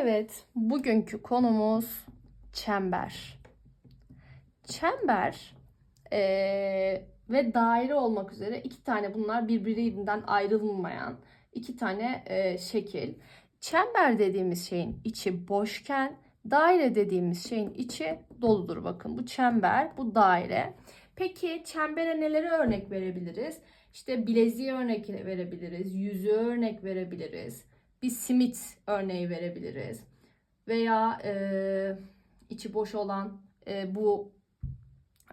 Evet, bugünkü konumuz çember. Çember eee, ve daire olmak üzere iki tane bunlar birbirinden ayrılmayan iki tane eee, şekil. Çember dediğimiz şeyin içi boşken daire dediğimiz şeyin içi doludur. Bakın bu çember, bu daire. Peki çembere neleri örnek verebiliriz? İşte bileziğe örnek verebiliriz, yüzüğe örnek verebiliriz bir simit örneği verebiliriz. Veya e, içi boş olan e, bu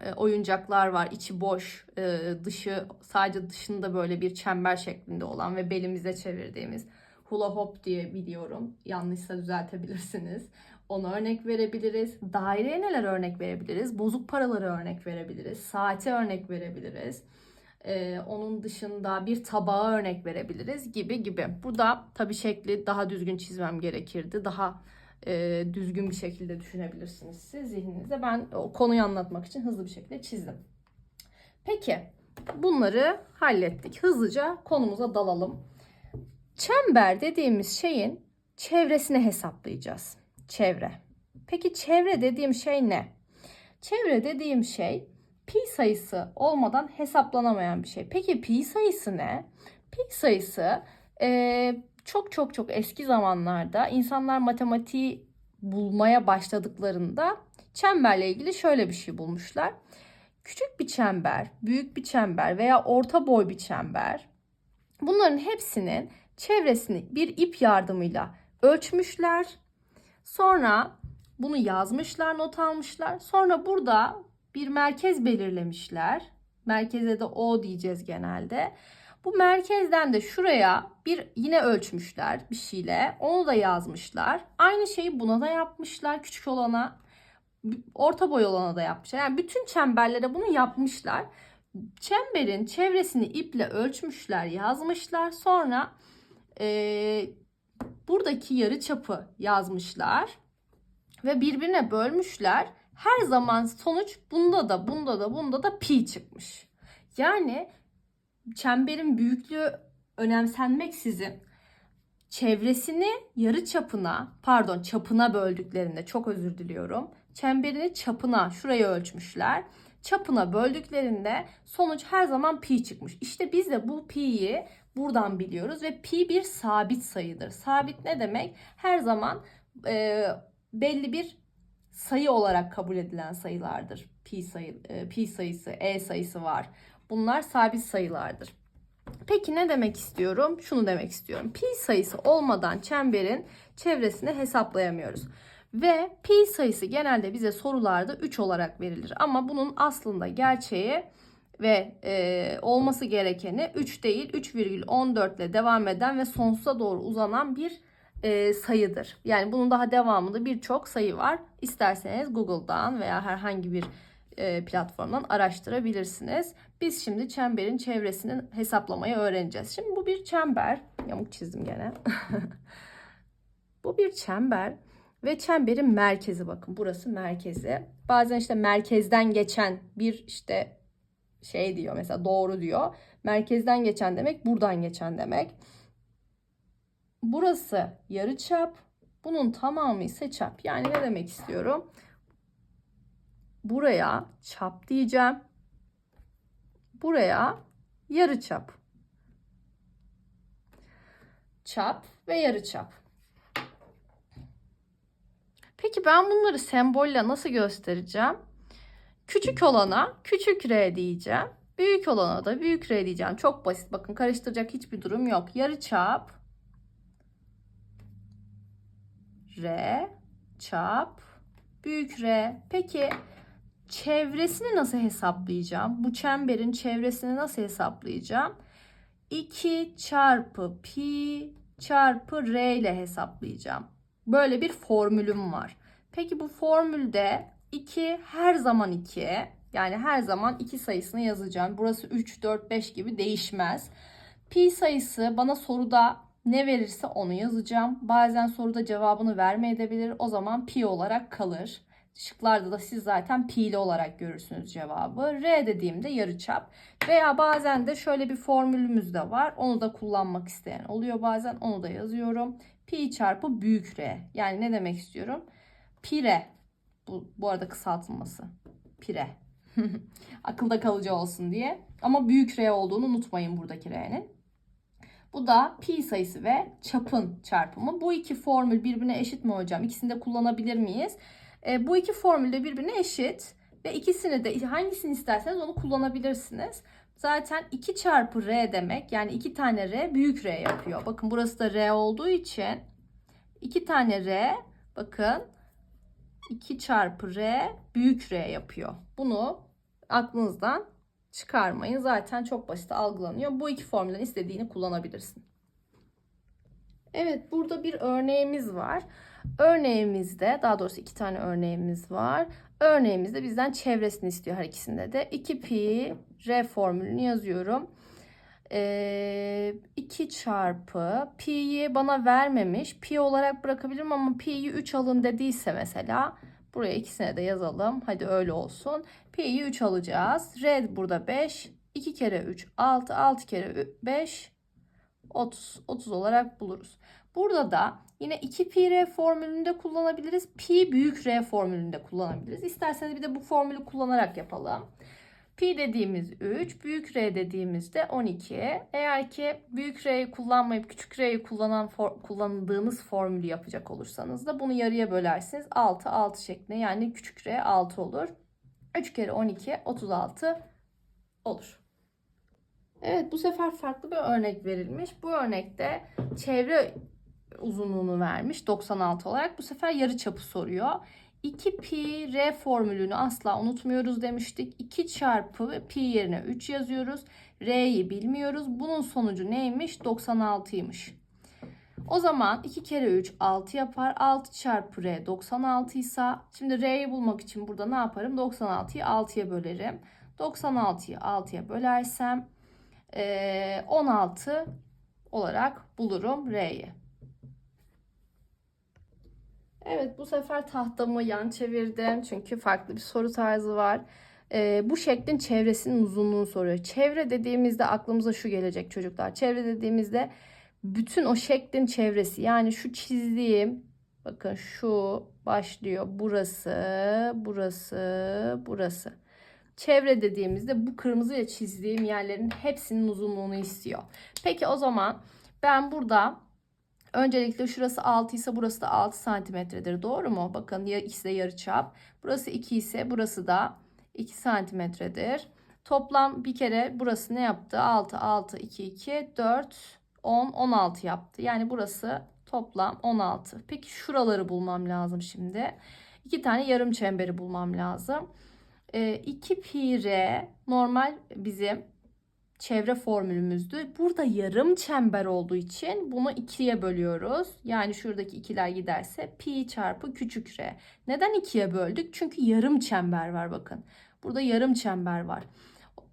e, oyuncaklar var. İçi boş, e, dışı sadece dışında böyle bir çember şeklinde olan ve belimize çevirdiğimiz hula hop diye biliyorum. Yanlışsa düzeltebilirsiniz. Ona örnek verebiliriz. Daireye neler örnek verebiliriz? Bozuk paraları örnek verebiliriz. Saate örnek verebiliriz. Ee, onun dışında bir tabağa örnek verebiliriz gibi gibi. Burada tabii şekli daha düzgün çizmem gerekirdi. Daha e, düzgün bir şekilde düşünebilirsiniz siz zihninizde. Ben o konuyu anlatmak için hızlı bir şekilde çizdim. Peki bunları hallettik. Hızlıca konumuza dalalım. Çember dediğimiz şeyin çevresini hesaplayacağız. Çevre. Peki çevre dediğim şey ne? Çevre dediğim şey pi sayısı olmadan hesaplanamayan bir şey. Peki pi sayısı ne? Pi sayısı e, çok çok çok eski zamanlarda insanlar matematiği bulmaya başladıklarında çemberle ilgili şöyle bir şey bulmuşlar. Küçük bir çember, büyük bir çember veya orta boy bir çember bunların hepsinin çevresini bir ip yardımıyla ölçmüşler. Sonra bunu yazmışlar, not almışlar. Sonra burada bir merkez belirlemişler. Merkeze de O diyeceğiz genelde. Bu merkezden de şuraya bir yine ölçmüşler bir şeyle. Onu da yazmışlar. Aynı şeyi buna da yapmışlar. Küçük olana, orta boy olana da yapmışlar. Yani bütün çemberlere bunu yapmışlar. Çemberin çevresini iple ölçmüşler, yazmışlar. Sonra e, buradaki yarı çapı yazmışlar ve birbirine bölmüşler her zaman sonuç bunda da bunda da bunda da pi çıkmış. Yani çemberin büyüklüğü önemsenmeksizin çevresini yarı çapına pardon çapına böldüklerinde çok özür diliyorum. Çemberini çapına şuraya ölçmüşler. Çapına böldüklerinde sonuç her zaman pi çıkmış. İşte biz de bu pi'yi buradan biliyoruz ve pi bir sabit sayıdır. Sabit ne demek? Her zaman e, belli bir sayı olarak kabul edilen sayılardır. Pi sayı, e, pi sayısı, e sayısı var. Bunlar sabit sayılardır. Peki ne demek istiyorum? Şunu demek istiyorum. Pi sayısı olmadan çemberin çevresini hesaplayamıyoruz. Ve pi sayısı genelde bize sorularda 3 olarak verilir. Ama bunun aslında gerçeği ve e, olması gerekeni 3 değil 3,14 ile devam eden ve sonsuza doğru uzanan bir e, sayıdır. Yani bunun daha devamında birçok sayı var. İsterseniz Google'dan veya herhangi bir e, platformdan araştırabilirsiniz. Biz şimdi çemberin çevresini hesaplamayı öğreneceğiz. Şimdi bu bir çember. Yamuk çizdim gene. bu bir çember ve çemberin merkezi bakın. Burası merkezi. Bazen işte merkezden geçen bir işte şey diyor mesela doğru diyor. Merkezden geçen demek buradan geçen demek. Burası yarı çap. Bunun tamamı ise çap. Yani ne demek istiyorum? Buraya çap diyeceğim. Buraya yarı çap. Çap ve yarı çap. Peki ben bunları sembolle nasıl göstereceğim? Küçük olana küçük r diyeceğim. Büyük olana da büyük r diyeceğim. Çok basit. Bakın karıştıracak hiçbir durum yok. Yarı çap R çap büyük R. Peki çevresini nasıl hesaplayacağım? Bu çemberin çevresini nasıl hesaplayacağım? 2 çarpı pi çarpı r ile hesaplayacağım. Böyle bir formülüm var. Peki bu formülde 2 her zaman 2. Yani her zaman 2 sayısını yazacağım. Burası 3, 4, 5 gibi değişmez. Pi sayısı bana soruda ne verirse onu yazacağım. Bazen soruda cevabını vermeyebilir. O zaman pi olarak kalır. Şıklarda da siz zaten pi'li olarak görürsünüz cevabı. R dediğimde yarıçap. Veya bazen de şöyle bir formülümüz de var. Onu da kullanmak isteyen oluyor bazen. Onu da yazıyorum. pi çarpı büyük R. Yani ne demek istiyorum? Pire. Bu, bu arada kısaltılması. Pire. Akılda kalıcı olsun diye. Ama büyük R olduğunu unutmayın buradaki R'nin. Bu da pi sayısı ve çapın çarpımı. Bu iki formül birbirine eşit mi hocam? İkisini de kullanabilir miyiz? E, bu iki formül de birbirine eşit. Ve ikisini de hangisini isterseniz onu kullanabilirsiniz. Zaten 2 çarpı R demek yani 2 tane R büyük R yapıyor. Bakın burası da R olduğu için 2 tane R bakın 2 çarpı R büyük R yapıyor. Bunu aklınızdan çıkarmayın. Zaten çok basit algılanıyor. Bu iki formülden istediğini kullanabilirsin. Evet burada bir örneğimiz var. Örneğimizde daha doğrusu iki tane örneğimiz var. Örneğimizde bizden çevresini istiyor her ikisinde de. 2 pi r formülünü yazıyorum. Ee, 2 çarpı pi'yi bana vermemiş. Pi olarak bırakabilirim ama pi'yi 3 alın dediyse mesela buraya ikisine de yazalım. Hadi öyle olsun. Pi'yi 3 alacağız. R burada 5. 2 kere 3 6. 6 kere 5 30. 30 olarak buluruz. Burada da yine 2 pi r formülünde kullanabiliriz. Pi büyük r formülünde kullanabiliriz. İsterseniz bir de bu formülü kullanarak yapalım. Pi dediğimiz 3, büyük R dediğimizde 12. Eğer ki büyük R'yi kullanmayıp küçük R'yi kullanan for, kullandığınız formülü yapacak olursanız da bunu yarıya bölersiniz. 6, 6 şeklinde yani küçük R 6 olur. 3 kere 12, 36 olur. Evet bu sefer farklı bir örnek verilmiş. Bu örnekte çevre uzunluğunu vermiş 96 olarak. Bu sefer yarı çapı soruyor. 2 pi r formülünü asla unutmuyoruz demiştik. 2 çarpı pi yerine 3 yazıyoruz. R'yi bilmiyoruz. Bunun sonucu neymiş? 96'ymış. O zaman 2 kere 3 6 yapar. 6 çarpı r 96 ise şimdi r'yi bulmak için burada ne yaparım? 96'yı 6'ya bölerim. 96'yı 6'ya bölersem 16 olarak bulurum r'yi. Evet bu sefer tahtamı yan çevirdim. Çünkü farklı bir soru tarzı var. Ee, bu şeklin çevresinin uzunluğunu soruyor. Çevre dediğimizde aklımıza şu gelecek çocuklar. Çevre dediğimizde bütün o şeklin çevresi. Yani şu çizdiğim bakın şu başlıyor. Burası, burası, burası. Çevre dediğimizde bu kırmızıyla çizdiğim yerlerin hepsinin uzunluğunu istiyor. Peki o zaman ben burada Öncelikle şurası 6 ise burası da 6 santimetredir. Doğru mu? Bakın ya ikisi de yarıçap. Burası 2 ise burası da 2 santimetredir. Toplam bir kere burası ne yaptı? 6, 6, 2, 2, 4, 10, 16 yaptı. Yani burası toplam 16. Peki şuraları bulmam lazım şimdi. İki tane yarım çemberi bulmam lazım. 2 e, pi r normal bizim çevre formülümüzdü. Burada yarım çember olduğu için bunu ikiye bölüyoruz. Yani şuradaki ikiler giderse pi çarpı küçük r. Neden ikiye böldük? Çünkü yarım çember var bakın. Burada yarım çember var.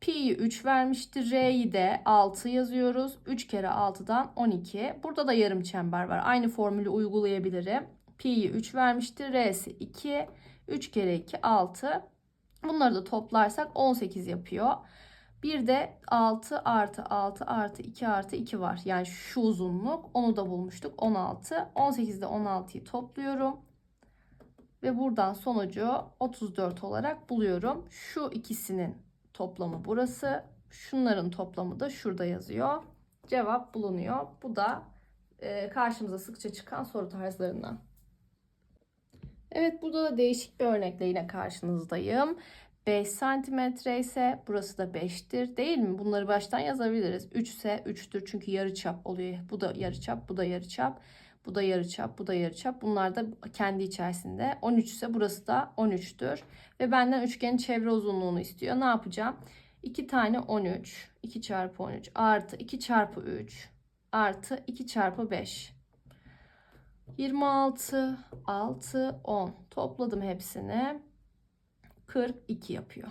Pi'yi 3 vermişti. R'yi de 6 yazıyoruz. 3 kere 6'dan 12. Burada da yarım çember var. Aynı formülü uygulayabilirim. Pi'yi 3 vermişti. R'si 2. 3 kere 2 6. Bunları da toplarsak 18 yapıyor. Bir de 6 artı 6 artı 2 artı 2 var. Yani şu uzunluk. Onu da bulmuştuk. 16. 18'de 16'yı topluyorum. Ve buradan sonucu 34 olarak buluyorum. Şu ikisinin toplamı burası. Şunların toplamı da şurada yazıyor. Cevap bulunuyor. Bu da e, karşımıza sıkça çıkan soru tarzlarından. Evet burada da değişik bir örnekle yine karşınızdayım. 5 santimetre ise burası da 5'tir değil mi? Bunları baştan yazabiliriz. 3 ise 3'tür çünkü yarıçap oluyor. Bu da yarıçap, bu da yarıçap, bu da yarıçap, bu da yarıçap. Bunlar da kendi içerisinde. 13 ise burası da 13'tür. Ve benden üçgenin çevre uzunluğunu istiyor. Ne yapacağım? 2 tane 13, 2 çarpı 13 artı 2 çarpı 3 artı 2 çarpı 5. 26, 6, 10. Topladım hepsini. 42 yapıyor.